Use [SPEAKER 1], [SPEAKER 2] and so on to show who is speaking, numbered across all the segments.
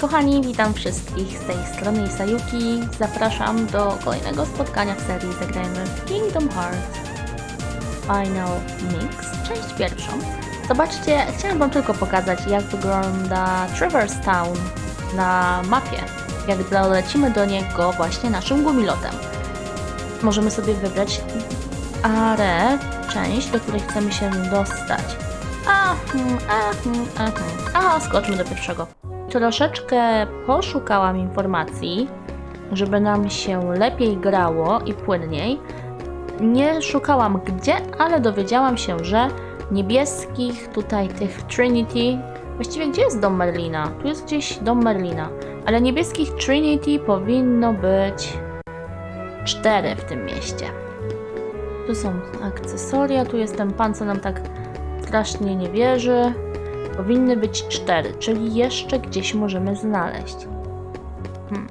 [SPEAKER 1] Kochani, witam wszystkich z tej strony Sayuki. Zapraszam do kolejnego spotkania w serii Zagrajmy w Kingdom Hearts Final Mix, część pierwszą. Zobaczcie, chciałem wam tylko pokazać jak wygląda Traverse Town na mapie. Jak dolecimy do niego właśnie naszym gumilotem. Możemy sobie wybrać arę, część, do której chcemy się dostać. A, hmm, a, hmm, a, hmm. Aha, skoczmy do pierwszego. Troszeczkę poszukałam informacji, żeby nam się lepiej grało i płynniej. Nie szukałam gdzie, ale dowiedziałam się, że niebieskich tutaj tych Trinity. Właściwie gdzie jest dom Merlina? Tu jest gdzieś dom Merlina. Ale niebieskich Trinity powinno być cztery w tym mieście. Tu są akcesoria, tu jest ten pan, co nam tak strasznie nie wierzy. Powinny być cztery, czyli jeszcze gdzieś możemy znaleźć. Hmm.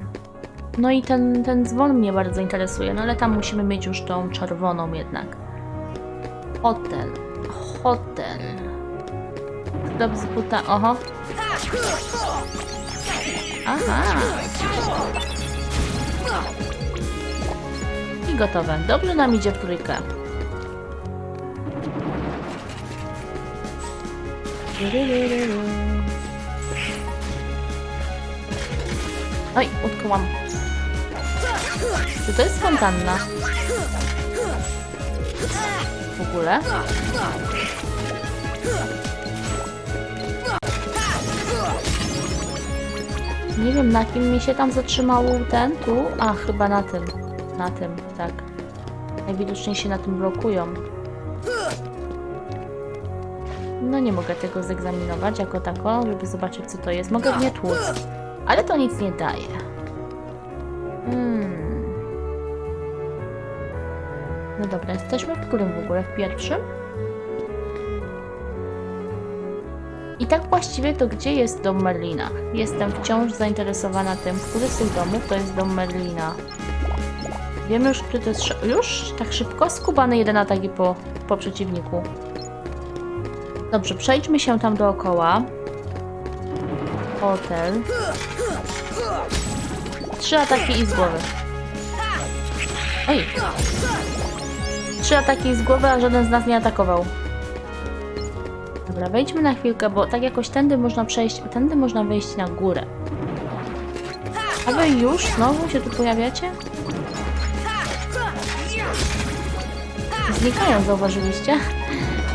[SPEAKER 1] No i ten, ten dzwon mnie bardzo interesuje, no ale tam musimy mieć już tą czerwoną jednak. Hotel. Hotel. Sklep z buta. Oho. Aha. I gotowe. Dobrze nam idzie w trójkę. Oj, utknęłam. Czy to jest fontanna? W ogóle? Nie wiem, na kim mi się tam zatrzymał ten tu. A, chyba na tym. Na tym, tak. Najwidoczniej się na tym blokują. No nie mogę tego zegzaminować jako tako, żeby zobaczyć co to jest. Mogę w nie tłuc, ale to nic nie daje. Hmm. No dobra, jesteśmy w którym w ogóle? W pierwszym? I tak właściwie to gdzie jest dom Merlina? Jestem wciąż zainteresowana tym, który z tych domów to jest dom Merlina. Wiemy już, który to jest... Już? Tak szybko? Skubany jeden atak i po, po przeciwniku. Dobrze, przejdźmy się tam dookoła. Hotel. Trzy ataki i z głowy. Oj. Trzy ataki z głowy, a żaden z nas nie atakował. Dobra, wejdźmy na chwilkę, bo tak jakoś tędy można przejść, tędy można wejść na górę. A wy już znowu się tu pojawiacie? Znikają, zauważyliście?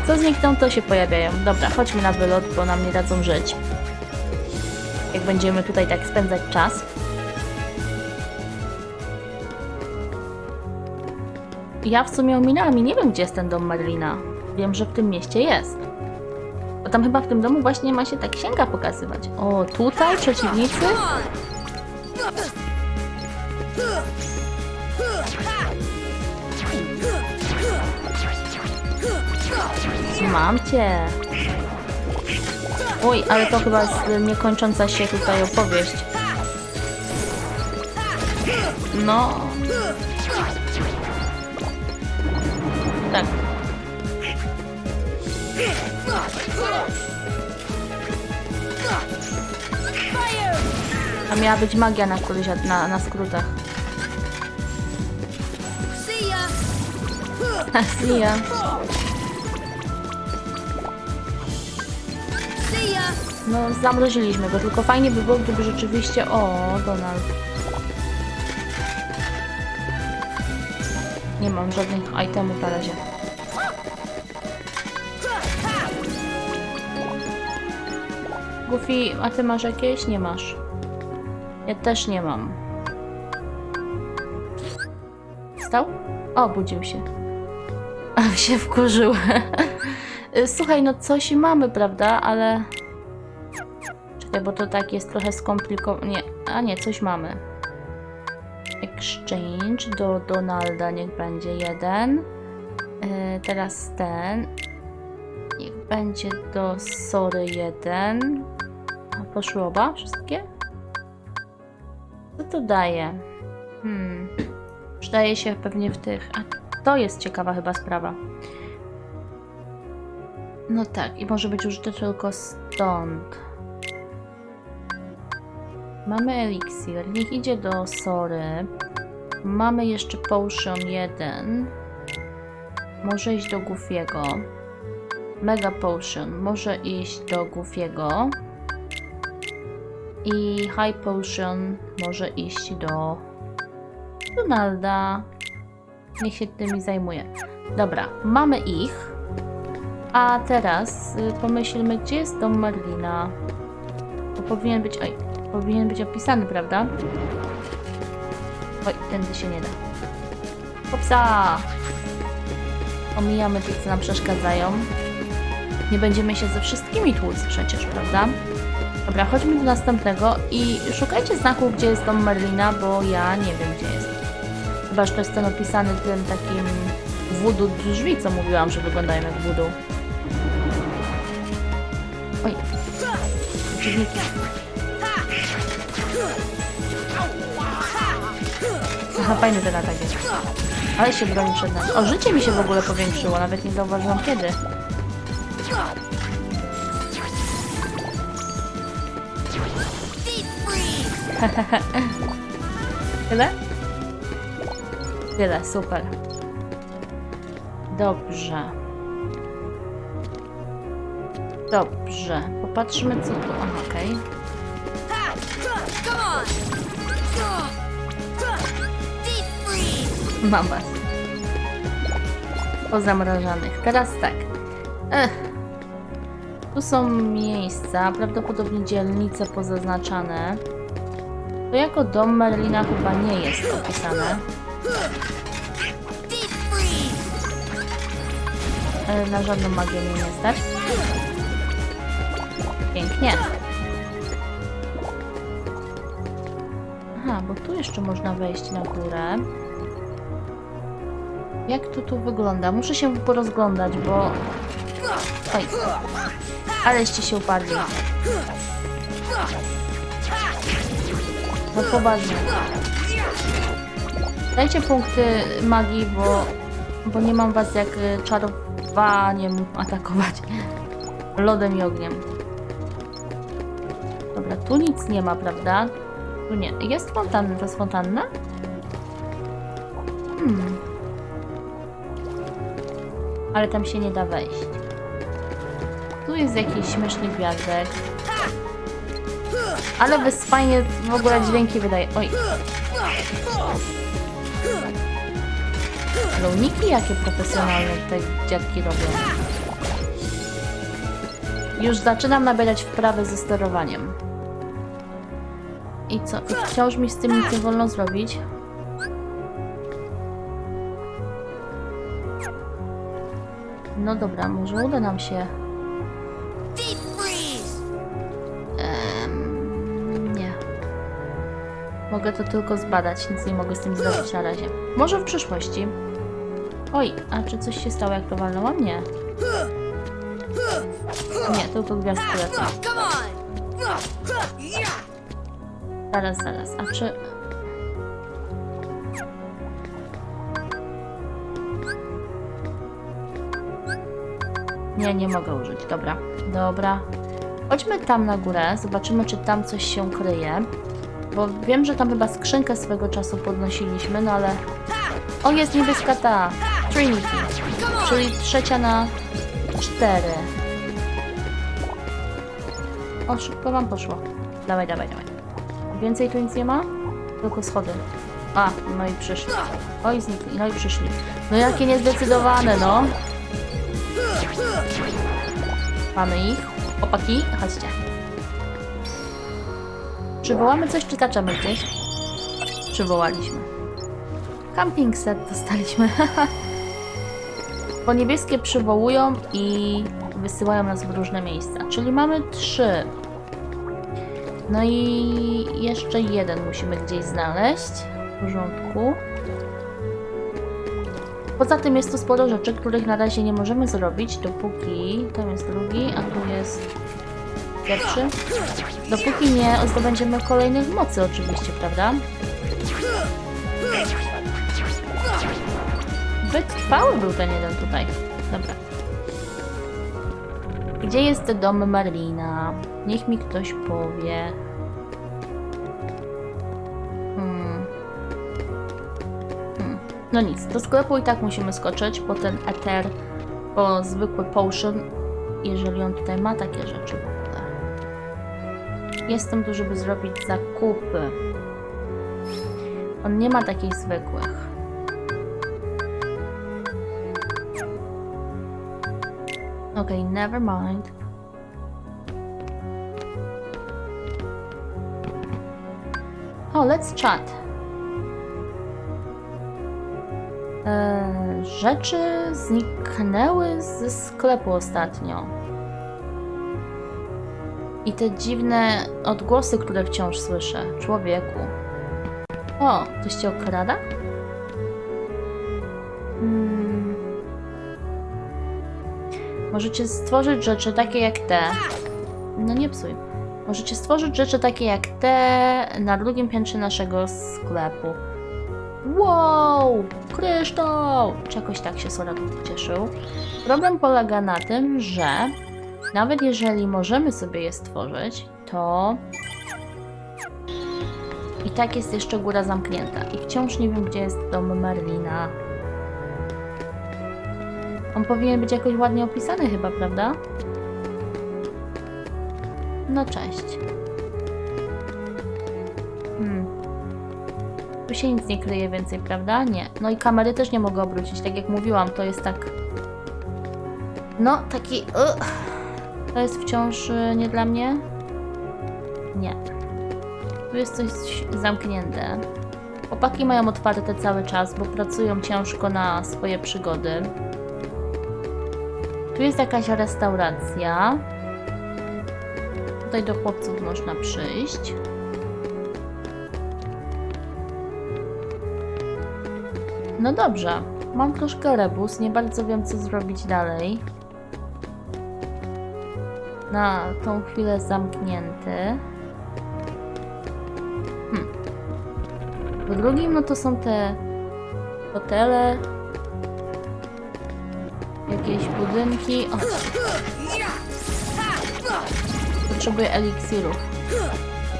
[SPEAKER 1] Co znikną, to się pojawiają. Dobra, chodźmy na wylot, bo nam nie dadzą żyć. Jak będziemy tutaj tak spędzać czas. Ja w sumie ominęłam i nie wiem, gdzie jest ten dom Merlina. Wiem, że w tym mieście jest. Bo tam chyba w tym domu właśnie ma się ta księga pokazywać. O, tutaj przeciwnicy? Mam cię. Oj, ale to chyba jest niekończąca się tutaj opowieść. No. Tak. A miała być magia na któryś, na, na skrótach.
[SPEAKER 2] See ya!
[SPEAKER 1] No, zamroziliśmy go, tylko fajnie by było, gdyby rzeczywiście... O, Donald. Nie mam żadnych itemów na razie. Goofy, a ty masz jakieś? Nie masz. Ja też nie mam. Stał? O, budził się. A się wkurzył. Słuchaj, no coś mamy, prawda? Ale... Bo to tak jest trochę skomplikowane. A nie, coś mamy. Exchange do Donalda niech będzie jeden. Yy, teraz ten. Niech będzie do Sory jeden. A Poszły oba? Wszystkie? Co to daje? Hmm. Przydaje się pewnie w tych. A to jest ciekawa chyba sprawa. No tak, i może być użyte tylko stąd. Mamy eliksir. Niech idzie do Sory. Mamy jeszcze potion 1. Może iść do Goofiego. Mega potion. Może iść do Goofiego. I high potion może iść do Donalda. Niech się tymi zajmuje. Dobra, mamy ich. A teraz y, pomyślmy, gdzie jest dom Marlina. To powinien być. Oj, powinien być opisany, prawda? Oj, tędy się nie da. Hopsa! Omijamy tych, co nam przeszkadzają. Nie będziemy się ze wszystkimi tłuc przecież, prawda? Dobra, chodźmy do następnego i szukajcie znaku, gdzie jest dom Merlina, bo ja nie wiem, gdzie jest. Chyba, że to jest ten opisany tym takim voodoo drzwi, co mówiłam, że wyglądają jak voodoo. Oj, przeciwniki. Aha, fajny ten atak jest. Ale się broni przed nami. O, życie mi się w ogóle powiększyło, nawet nie zauważyłam kiedy. Tyle? Tyle, super. Dobrze. Dobrze. Popatrzmy co tu. Okej.
[SPEAKER 2] Come freeze!
[SPEAKER 1] Mam was. Pozamrażanych. Teraz tak. Ech. Tu są miejsca, prawdopodobnie dzielnice pozaznaczane. To jako dom Merlina chyba nie jest opisane. E, Na żadną magię nie stać. Pięknie. Aha, bo tu jeszcze można wejść na górę. Jak to tu wygląda? Muszę się porozglądać, bo... Oj. Aleście się upadli. No poważnie. Dajcie punkty magii, bo, bo nie mam was jak y, czarowaniem atakować. Lodem i ogniem. Dobra, tu nic nie ma, prawda? Tu nie. Jest fontanna, to jest fontanna? Hmm. Ale tam się nie da wejść. Tu jest jakiś śmieszny gwiazdek. Ale bez fajnie w ogóle dźwięki wydaje. Oj. Lowniki jakie profesjonalne te dziadki robią. Już zaczynam nabierać wprawy ze sterowaniem. I co? I wciąż mi z tym nic nie wolno zrobić. No dobra, może uda nam się. Nie. Mogę to tylko zbadać, nic nie mogę z tym zrobić na razie. Może w przyszłości. Oj, a czy coś się stało jak to walnęłam? Nie. Nie, tylko
[SPEAKER 2] on!
[SPEAKER 1] Zaraz, zaraz. A czy... Nie, nie mogę użyć. Dobra, dobra. Chodźmy tam na górę, zobaczymy, czy tam coś się kryje. Bo wiem, że tam chyba skrzynkę swego czasu podnosiliśmy, no ale... O, jest niebieska ta! Trinity. Czyli trzecia na cztery. O, szybko wam poszło. Dawaj, dawaj, dawaj. Więcej tu nic nie ma? Tylko schody. A, no i przyszli. Oj, znikli, no i przyszli. No jakie niezdecydowane, no. Mamy ich. Chłopaki, chodźcie. Przywołamy coś, czy taczamy gdzieś? Przywołaliśmy. Camping set dostaliśmy. Bo niebieskie przywołują i wysyłają nas w różne miejsca. Czyli mamy trzy. No i jeszcze jeden musimy gdzieś znaleźć. W porządku. Poza tym jest tu sporo rzeczy, których na razie nie możemy zrobić, dopóki... Tam jest drugi, a tu jest pierwszy. Dopóki nie zdobędziemy kolejnych mocy oczywiście, prawda? Wytrwały był ten jeden tutaj. Dobra. Gdzie jest dom Marlina? Niech mi ktoś powie. No nic, do sklepu i tak musimy skoczyć po ten ether, po zwykły potion, jeżeli on tutaj ma takie rzeczy w ogóle. Jestem tu, żeby zrobić zakupy. On nie ma takich zwykłych. Okay, never mind. Oh, let's chat. Rzeczy zniknęły ze sklepu ostatnio. I te dziwne odgłosy, które wciąż słyszę. Człowieku. O, ktoś cię okrada? Hmm. Możecie stworzyć rzeczy takie jak te. No nie psuj. Możecie stworzyć rzeczy takie jak te na drugim piętrze naszego sklepu. Wow! Kryształ! Czegoś tak się Sora cieszył. Problem polega na tym, że nawet jeżeli możemy sobie je stworzyć, to i tak jest jeszcze góra zamknięta. I wciąż nie wiem, gdzie jest dom Merlina. On powinien być jakoś ładnie opisany chyba, prawda? No cześć. Tu się nic nie kryje więcej, prawda? Nie. No i kamery też nie mogę obrócić, tak jak mówiłam, to jest tak... No, taki... To jest wciąż y, nie dla mnie? Nie. Tu jest coś zamknięte. Chłopaki mają otwarte cały czas, bo pracują ciężko na swoje przygody. Tu jest jakaś restauracja. Tutaj do chłopców można przyjść. No dobrze, mam troszkę rebus, nie bardzo wiem co zrobić dalej. Na tą chwilę zamknięty. Hmm. W drugim no to są te hotele, jakieś budynki. O, potrzebuję eliksirów.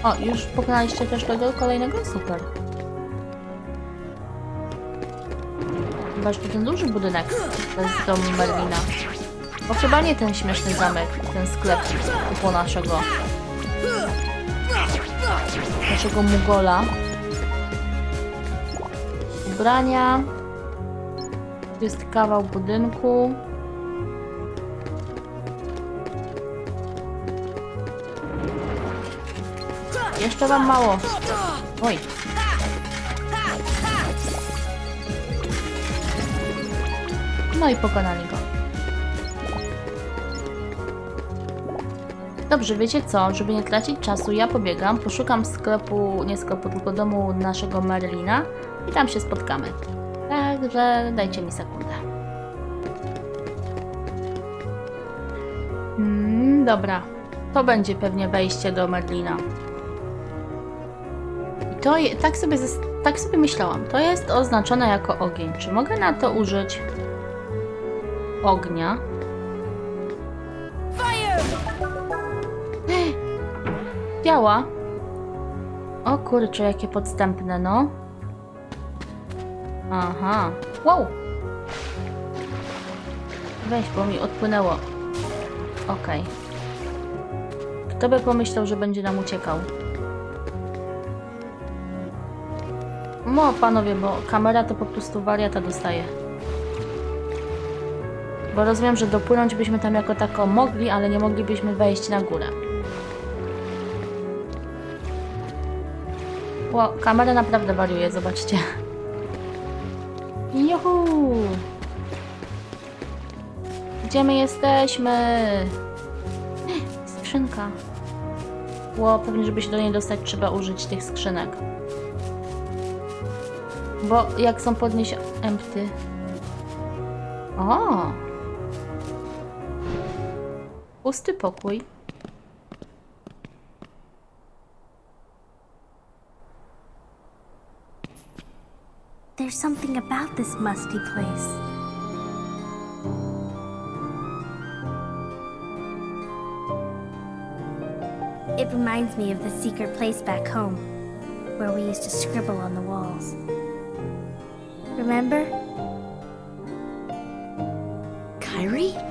[SPEAKER 1] O, już pokonaliście też tego kolejnego? Super. Chyba, że to ten duży budynek. To jest dom Merlina. Bo chyba nie ten śmieszny zamek, ten sklep po naszego. Naszego Mugola. Ubrania. Tu jest kawał budynku. Jeszcze wam mało. Oj. No i pokonali go. Dobrze, wiecie co? Żeby nie tracić czasu, ja pobiegam, poszukam sklepu, nie sklepu, tylko domu naszego Merlina i tam się spotkamy. Także dajcie mi sekundę. Mm, dobra, to będzie pewnie wejście do Merlina. I to je, tak, sobie, tak sobie myślałam. To jest oznaczone jako ogień. Czy mogę na to użyć ognia? Działa. O kurczę, jakie podstępne, no. Aha. Wow! Weź, bo mi odpłynęło. Okej. Kto by pomyślał, że będzie nam uciekał? No, panowie, bo kamera to po prostu wariata dostaje. Bo rozumiem, że dopłynąć byśmy tam jako tako mogli, ale nie moglibyśmy wejść na górę. Ło, kamera naprawdę wariuje, zobaczcie. Juhu! Gdzie my jesteśmy? Skrzynka. Ło, pewnie żeby się do niej dostać trzeba użyć tych skrzynek. Bo jak są podnieś... Empty. O! Pusty pokój.
[SPEAKER 3] There's something about this musty place. It reminds me of the secret place back home, where we used to scribble on the walls. Remember?
[SPEAKER 2] Kyrie?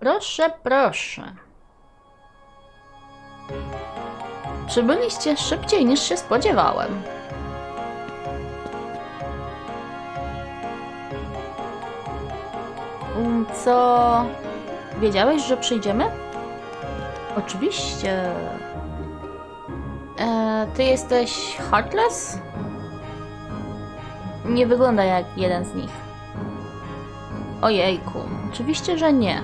[SPEAKER 1] Proszę, proszę. Przybyliście szybciej niż się spodziewałem. Um, Co? Wiedziałeś, że przyjdziemy? Oczywiście. Ty jesteś Heartless? Nie wygląda jak jeden z nich. Ojejku, oczywiście, że nie.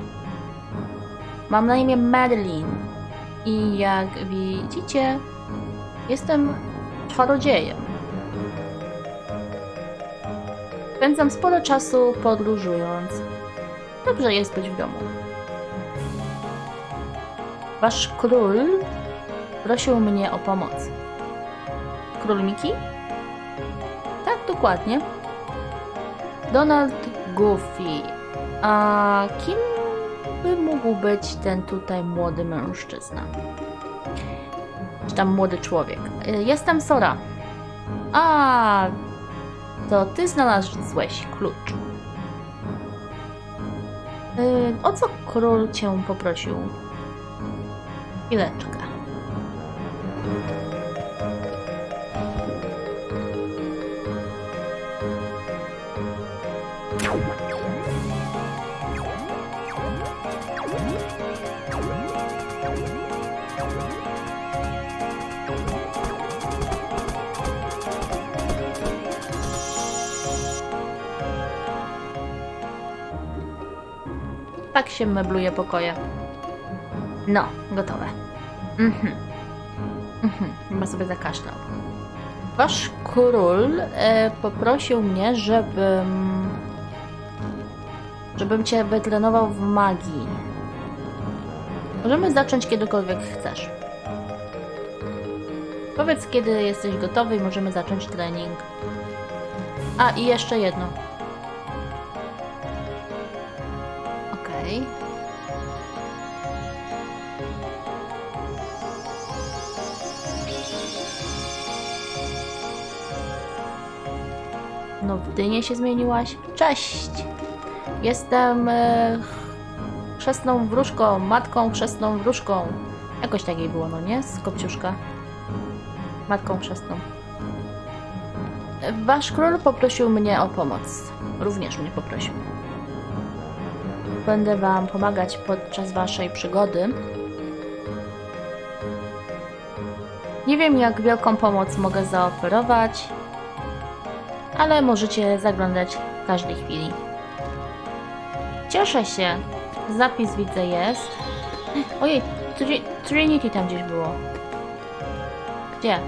[SPEAKER 1] Mam na imię Madeline i jak widzicie, jestem czarodziejem. Spędzam sporo czasu podróżując. Dobrze jest być w domu. Wasz król prosił mnie o pomoc. Król? Tak, dokładnie. Donald Goofy. A kim by mógł być ten tutaj młody mężczyzna? Czy tam młody człowiek? Y, Jestem Sora. A, to ty znalazłeś klucz. Y, O co król cię poprosił? Chwileczkę. Się mebluje pokoje. No, gotowe. Mhm. Mhm, chyba sobie zakaszlał. Wasz król e, poprosił mnie, żebym. żebym cię wytrenował w magii. Możemy zacząć kiedykolwiek chcesz. Powiedz, kiedy jesteś gotowy i możemy zacząć trening. A, i jeszcze jedno. Dynie się zmieniłaś. Cześć! Jestem e, chrzestną wróżką, matką chrzestną wróżką. Jakoś takiej było, no nie? Z Kopciuszka. Matką chrzestną. Wasz król poprosił mnie o pomoc. Również mnie poprosił. Będę Wam pomagać podczas Waszej przygody. Nie wiem, jak wielką pomoc mogę zaoferować, ale możecie zaglądać w każdej chwili. Cieszę się. Zapis widzę jest. Ojej, Tri- Trinity tam gdzieś było. Gdzie?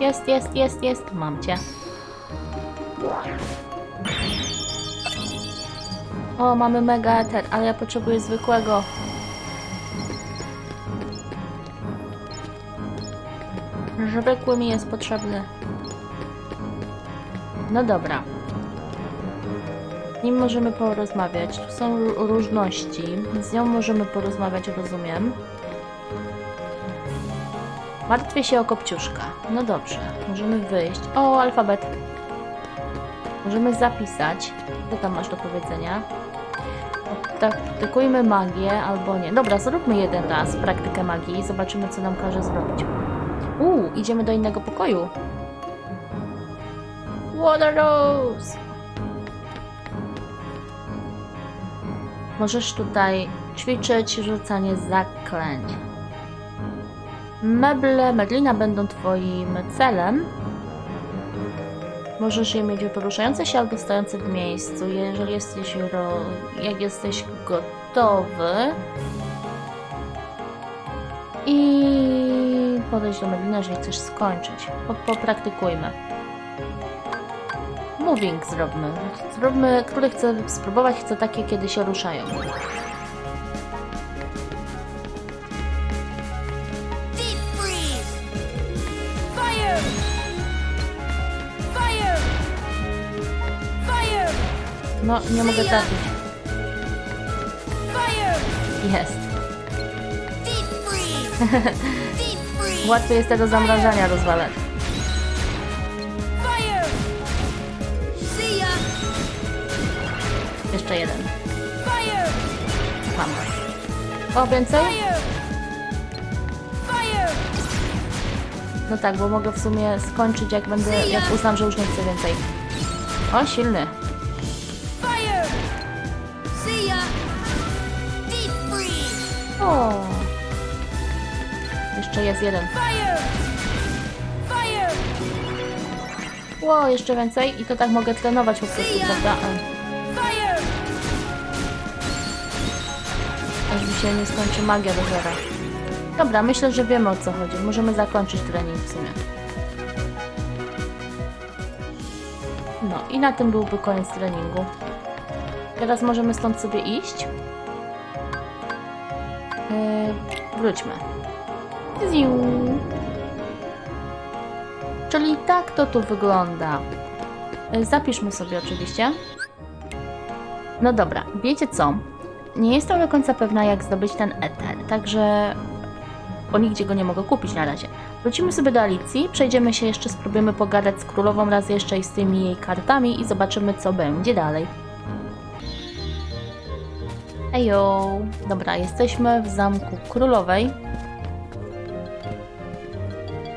[SPEAKER 1] Jest, jest, jest, jest. Mam cię. O, mamy mega eter, ale ja potrzebuję zwykłego. Zwykły mi jest potrzebny. No dobra. Nim możemy porozmawiać. Tu są ró- różności. Z nią możemy porozmawiać, rozumiem. Martwię się o Kopciuszka. No dobrze, możemy wyjść. O, alfabet. Możemy zapisać. Co tam masz do powiedzenia? Praktykujmy magię albo nie. Dobra, zróbmy jeden raz praktykę magii i zobaczymy, co nam każe zrobić. Uuu, idziemy do innego pokoju. Water Rose! Możesz tutaj ćwiczyć rzucanie zaklęć. Meble Medlina będą twoim celem. Możesz je mieć poruszające się albo stojące w miejscu. Jeżeli jesteś, jak jesteś gotowy i podejść do Medlina, jeżeli chcesz skończyć. Po, popraktykujmy. Moving zróbmy. Zróbmy, który chce spróbować, chce takie, kiedy się ruszają. No, nie mogę trafić. Jest. Łatwiej jest tego zamrażania rozwalać. Jeszcze jeden. Mam. O, więcej? No tak, bo mogę w sumie skończyć jak będę, jak uznam, że już nie chcę więcej. O, silny. O. Jeszcze jest jeden. Ło, jeszcze więcej i to tak mogę trenować po prostu, prawda? Się nie skończy magia do zera. Dobra, myślę, że wiemy o co chodzi. Możemy zakończyć trening w sumie. No i na tym byłby koniec treningu. Teraz możemy stąd sobie iść. Yy, wróćmy. Ziu. Czyli tak to tu wygląda. Yy, Zapiszmy sobie oczywiście. No dobra, wiecie co? Nie jestem do końca pewna, jak zdobyć ten eter, także bo nigdzie go nie mogę kupić na razie. Wrócimy sobie do Alicji, przejdziemy się jeszcze, spróbujemy pogadać z królową raz jeszcze i z tymi jej kartami i zobaczymy, co będzie dalej. Ejo! Dobra, jesteśmy w zamku królowej.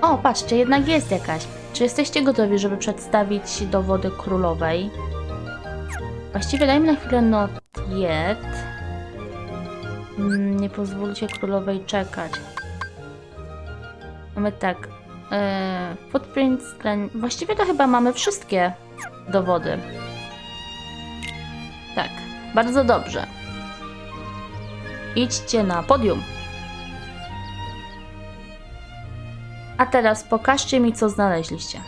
[SPEAKER 1] O, patrzcie, jednak jest jakaś. Czy jesteście gotowi, żeby przedstawić dowody królowej? Właściwie dajmy na chwilę not yet. Mm, Nie pozwólcie królowej czekać. Mamy tak. E, footprints, ten. Właściwie to chyba mamy wszystkie dowody. Tak, bardzo dobrze. Idźcie na podium. A teraz pokażcie mi, co znaleźliście.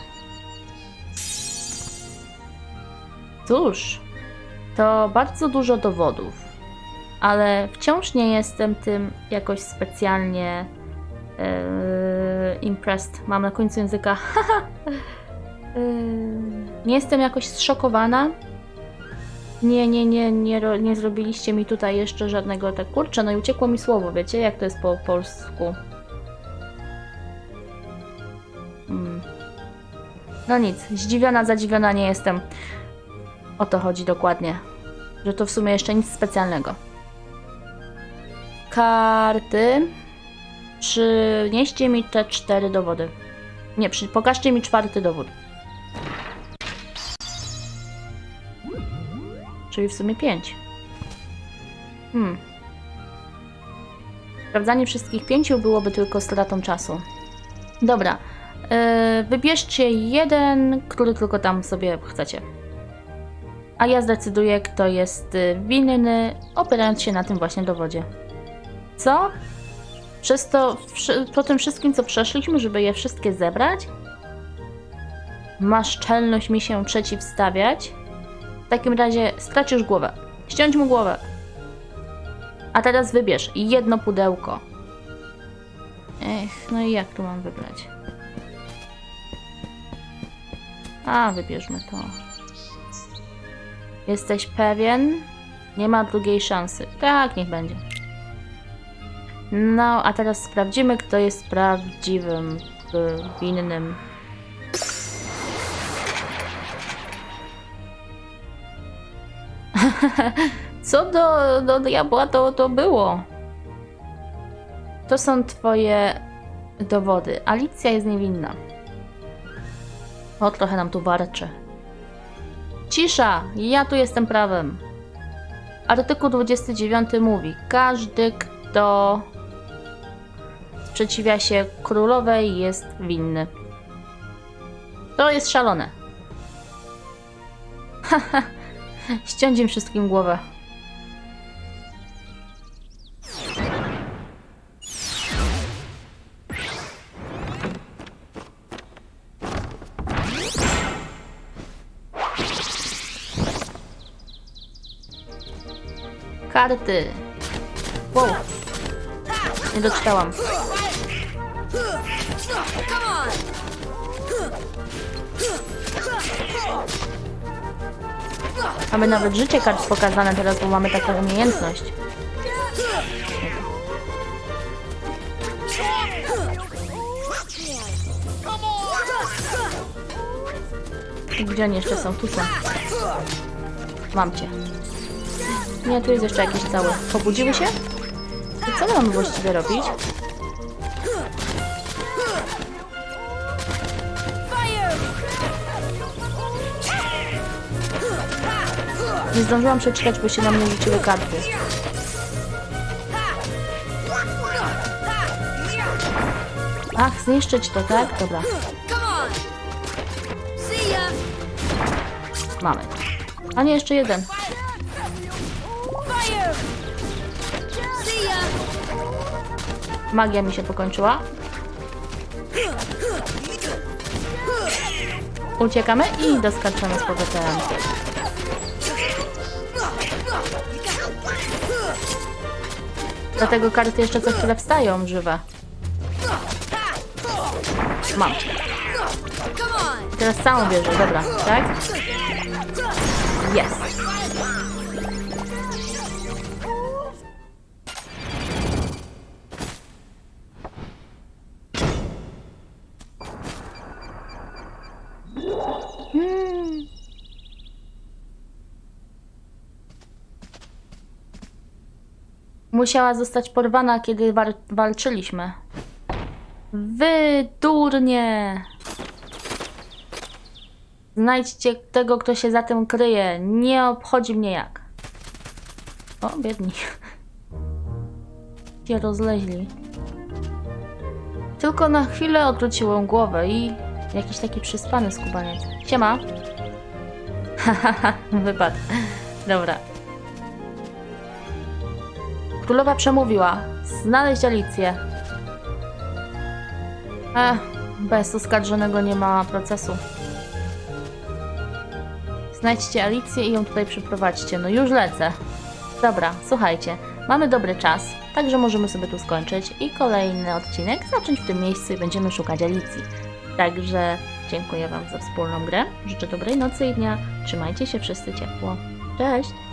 [SPEAKER 1] Cóż, to bardzo dużo dowodów, ale wciąż nie jestem tym jakoś specjalnie e, impressed. Mam na końcu języka. E, nie jestem jakoś zszokowana. Nie, nie, nie, nie, nie zrobiliście mi tutaj jeszcze żadnego tak kurczę, no i uciekło mi słowo, wiecie, jak to jest po polsku. Mm. No nic, zdziwiona, zadziwiona nie jestem. O to chodzi dokładnie. Że to w sumie jeszcze nic specjalnego. Karty. Przynieście mi te cztery dowody. Nie, przy, pokażcie mi czwarty dowód. Czyli w sumie pięć. Hmm. Sprawdzanie wszystkich pięciu byłoby tylko stratą czasu. Dobra. Yy, wybierzcie jeden, który tylko tam sobie chcecie a ja zdecyduję, kto jest winny, opierając się na tym właśnie dowodzie. Co? Przez to, po tym wszystkim, co przeszliśmy, żeby je wszystkie zebrać? Masz czelność mi się przeciwstawiać? W takim razie stracisz głowę. Ściąć mu głowę. A teraz wybierz jedno pudełko. Ech, no i jak tu mam wybrać? A, wybierzmy to. Jesteś pewien? Nie ma drugiej szansy. Tak, niech będzie. No, a teraz sprawdzimy, kto jest prawdziwym winnym. Co do, do diabła to, to było? To są twoje dowody. Alicja jest niewinna. O, trochę nam tu warczy. Cisza! Ja tu jestem prawem. Artykuł 29 mówi: Każdy, kto sprzeciwia się królowej, jest winny. To jest szalone. Haha, ściąć im wszystkim głowę. Karty. Wow. Nie doczytałam. Mamy nawet życie kart pokazane teraz, bo mamy taką umiejętność. Gdzie oni jeszcze są? Tu są. Mam cię. Nie, tu jest jeszcze jakiś cały. Pobudziły się? I co mam właściwie robić? Nie zdążyłam przeczytać, bo się na mnie rzuciły karty. Ach, zniszczyć to, tak? Dobra, mamy. A nie, jeszcze jeden. Magia mi się pokończyła. Uciekamy i doskaczamy z powrotem. Dlatego karty jeszcze co chwilę wstają żywe. Mam. Teraz całą bierze, dobra, tak? Jest. Musiała zostać porwana, kiedy war- walczyliśmy. Wy durnie! Znajdźcie tego, kto się za tym kryje. Nie obchodzi mnie jak. O, biedni. Się rozleźli. Tylko na chwilę odwróciłem głowę i jakiś taki przyspany skubaniec. Siema. Hahaha, wypadł. Dobra. Królowa przemówiła. Znaleźć Alicję. Ech, bez oskarżonego nie ma procesu. Znajdźcie Alicję i ją tutaj przyprowadźcie. No już lecę. Dobra, słuchajcie, mamy dobry czas, także możemy sobie tu skończyć i kolejny odcinek zacząć w tym miejscu i będziemy szukać Alicji. Także dziękuję Wam za wspólną grę, życzę dobrej nocy i dnia, trzymajcie się wszyscy ciepło. Cześć!